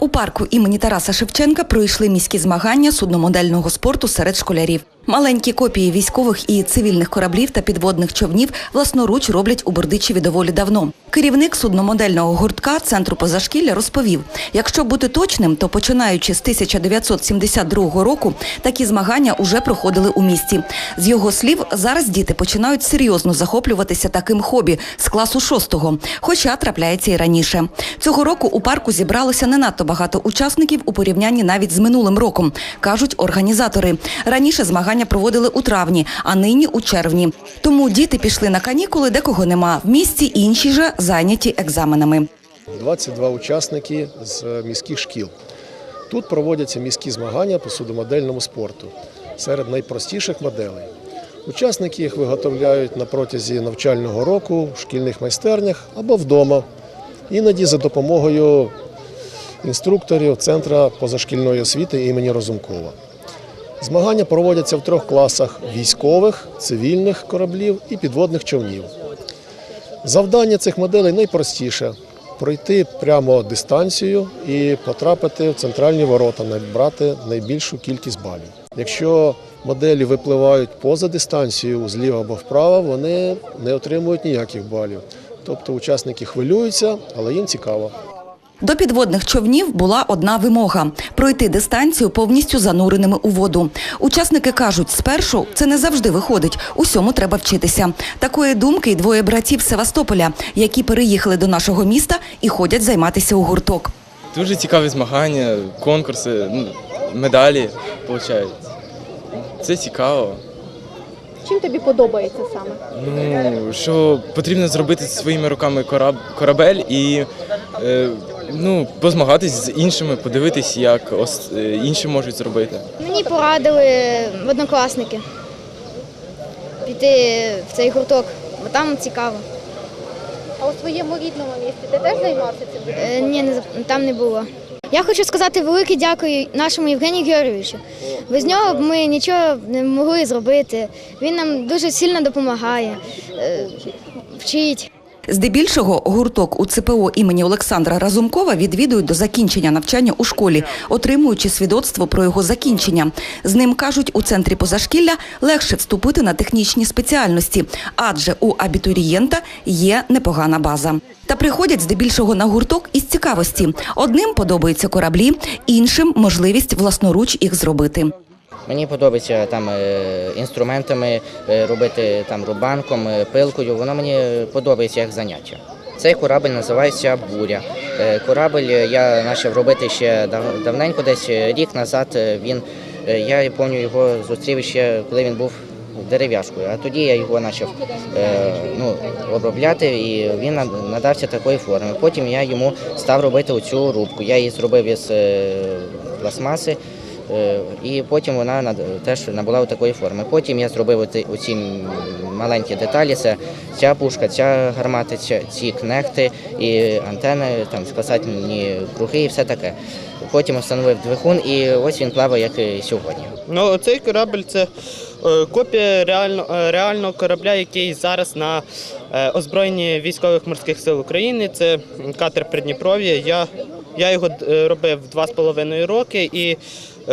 У парку імені Тараса Шевченка пройшли міські змагання судномодельного спорту серед школярів. Маленькі копії військових і цивільних кораблів та підводних човнів власноруч роблять у Бердичеві доволі давно. Керівник судномодельного гуртка центру позашкілля розповів: якщо бути точним, то починаючи з 1972 року такі змагання уже проходили у місті. З його слів, зараз діти починають серйозно захоплюватися таким хобі з класу шостого, хоча трапляється і раніше. Цього року у парку зібралося не надто багато учасників у порівнянні навіть з минулим роком, кажуть організатори. Раніше змагання проводили у травні, а нині у червні. Тому діти пішли на канікули, де кого нема. В місті інші же зайняті екзаменами. 22 учасники з міських шкіл. Тут проводяться міські змагання по судомодельному спорту серед найпростіших моделей. Учасники їх виготовляють на протязі навчального року в шкільних майстернях або вдома, іноді за допомогою інструкторів Центра позашкільної освіти імені Розумкова. Змагання проводяться в трьох класах військових, цивільних кораблів і підводних човнів. Завдання цих моделей найпростіше пройти прямо дистанцію і потрапити в центральні ворота, набрати найбільшу кількість балів. Якщо моделі випливають поза дистанцією зліва або вправо, вони не отримують ніяких балів. Тобто учасники хвилюються, але їм цікаво. До підводних човнів була одна вимога пройти дистанцію повністю зануреними у воду. Учасники кажуть, спершу це не завжди виходить. Усьому треба вчитися. Такої думки й двоє братів з Севастополя, які переїхали до нашого міста і ходять займатися у гурток. Дуже цікаві змагання, конкурси, ну, медалі виходить. Це цікаво. Чим тобі подобається саме? Ну, що потрібно зробити своїми руками кораб, корабель і е, ну, позмагатись з іншими, подивитись, як е, інші можуть зробити. Мені порадили однокласники піти в цей гурток, бо там цікаво. А у своєму рідному місті ти теж займався цим Е. Ні, не там не було. Я хочу сказати велике дякую нашому Євгенію Георгійовичу. Без нього б ми нічого не могли зробити. Він нам дуже сильно допомагає, е, вчить. Здебільшого гурток у ЦПО імені Олександра Разумкова відвідують до закінчення навчання у школі, отримуючи свідоцтво про його закінчення. З ним кажуть, у центрі позашкілля легше вступити на технічні спеціальності, адже у абітурієнта є непогана база. Та приходять здебільшого на гурток із цікавості. Одним подобаються кораблі, іншим можливість власноруч їх зробити. Мені подобається там е, інструментами е, робити там рубанком, е, пилкою. Воно мені подобається як заняття. Цей корабель називається Буря. Корабель я почав робити ще дав- давненько, десь рік назад. Він я пам'ятаю його зустрів ще, коли він був дерев'яшкою. А тоді я його почав ну, обробляти, і він над- надався такої форми. Потім я йому став робити оцю рубку. Я її зробив із пластмаси. Е, І потім вона теж набула такої форми. Потім я зробив оці, оці маленькі деталі. Це ця пушка, ця гармата, ці кнехти і антени, там спасательні круги і все таке. Потім встановив двигун, і ось він плаває, як і сьогодні. Ну, цей корабль це е, копія реально, е, реального корабля, який зараз на озброєнні військових морських сил України. Це катер Придніпров'я. Я, я його робив два з половиною роки і,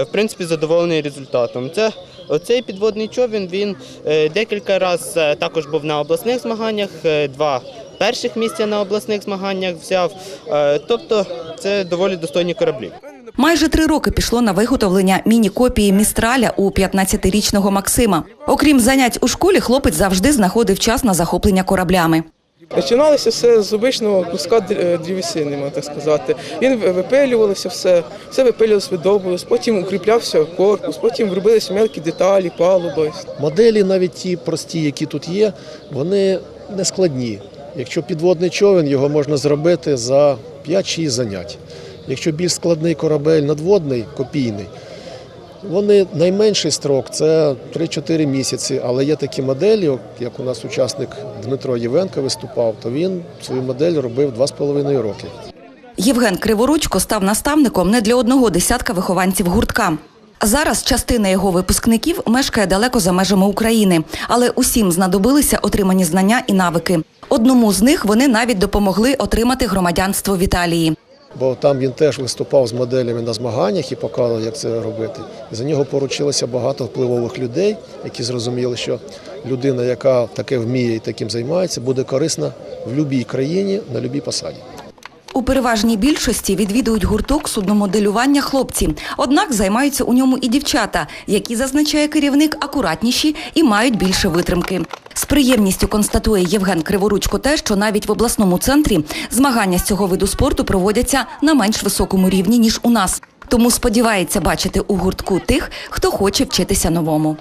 в принципі, задоволений результатом. Це Оцей підводний човен він е, декілька разів також був на обласних змаганнях, е, два перших місця на обласних змаганнях взяв. Е, Тобто це доволі достойні кораблі. Майже три роки пішло на виготовлення міні-копії містраля у 15-річного Максима. Окрім занять у школі, хлопець завжди знаходив час на захоплення кораблями. Починалося все з обичного куска е, дрівесини, можна так сказати. Він ви- випилювався все, все випилювалося, видовбувалося, потім укріплявся корпус, потім робилися мелкі деталі, палуба. Моделі, навіть ті прості, які тут є, вони не складні. Якщо підводний човен, його можна зробити за 5-6 занять. Якщо більш складний корабель надводний, копійний, вони найменший строк це 3-4 місяці. Але є такі моделі, як у нас учасник Дмитро Євенко виступав, то він свою модель робив 2,5 роки. Євген Криворучко став наставником не для одного десятка вихованців гуртка. Зараз частина його випускників мешкає далеко за межами України, але усім знадобилися отримані знання і навики. Одному з них вони навіть допомогли отримати громадянство в Італії. Бо там він теж виступав з моделями на змаганнях і показував, як це робити. За нього поручилося багато впливових людей, які зрозуміли, що людина, яка таке вміє і таким займається, буде корисна в будь-якій країні на будь-якій посаді. У переважній більшості відвідують гурток судномоделювання хлопці. Однак займаються у ньому і дівчата, які, зазначає керівник, акуратніші і мають більше витримки. З приємністю констатує Євген Криворучко те, що навіть в обласному центрі змагання з цього виду спорту проводяться на менш високому рівні, ніж у нас. Тому сподівається бачити у гуртку тих, хто хоче вчитися новому.